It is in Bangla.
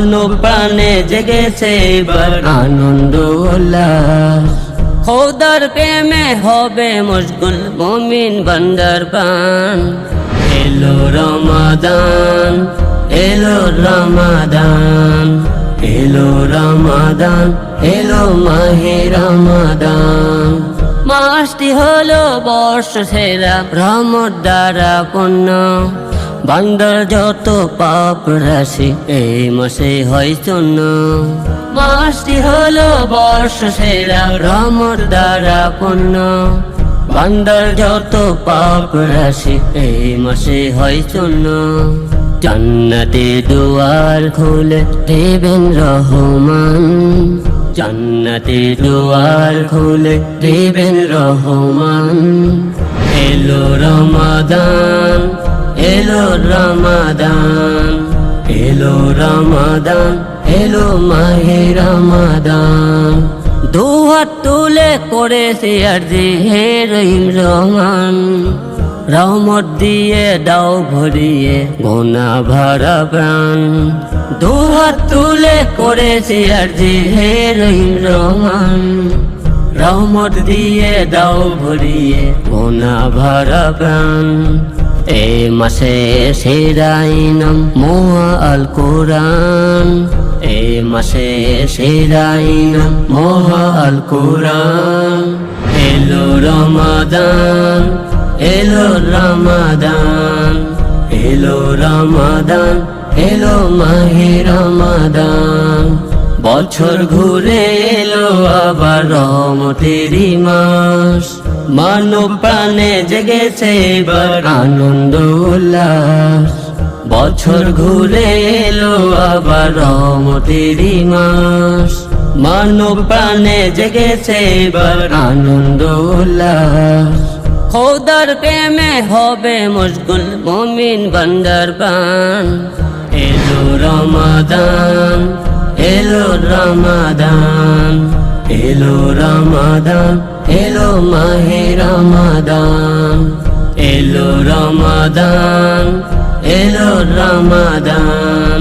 মানব প্রাণে জেগেছে এবার। আনন্দ উল্লাস। খোদার প্রেমে হবে মশগুল মমিন বান্দার পান এলো রমাদান এলো রমাদান এলো রমাদান এলো মাহে রমাদান। মাসটি হলো বর্ষ সেরা রহমত দ্বারা পূর্ণ। বান্দার যত পাপ রাশি, এই মাসে হয় শূন্য। মাসটি হলো বর্ষ সেরা রহমত দ্বারা পূর্ণ। বান্দার যত পাপ রাশি, এই মাসে হয় শূন্য। জান্নাতে দুয়ার খুলে দেবেন রহমান। জান্নাতে দুয়ার খুলে দেবেন রহমান। এলো রমাদান রমাদান। এলো রমাদান, এলো মাহে রমাদান। দুহাত তুলে করেছে আরজি হে রহিম রহমান। রহমত দিয়ে দাও ভরিয়ে গোনা ভরা প্রাণ। দুহাত তুলে করেছে আরজি হে রহিম রহমান। রহমত দিয়ে দাও ভরিয়ে গোনা ভরা প্রাণ। এ মাসে সেরাইনাম মোয়া আল কোরআন। এ মাসে সেরাইনাম মোহা আল কোরআন। এলো রমাদান এলো রমাদান এলো রমাদান, এলো মাহে রমাদান। বছর ঘুরে এলো আবার রহমতেরই মাস মানব প্রাণে জেগেছে এবার আনন্দ উল্লাস। বছর ঘুরে এলো আবার রহমতেরই মাস মানব প্রাণে জেগেছে এবার আনন্দ উল্লাস। খোদার প্রেমে হবে মশগুল মমিন বান্দার পান এলো রমাদান এলো রমাদান এলো রমাদান এলো মাহে রমাদান এলো রমাদান এলো রমাদান।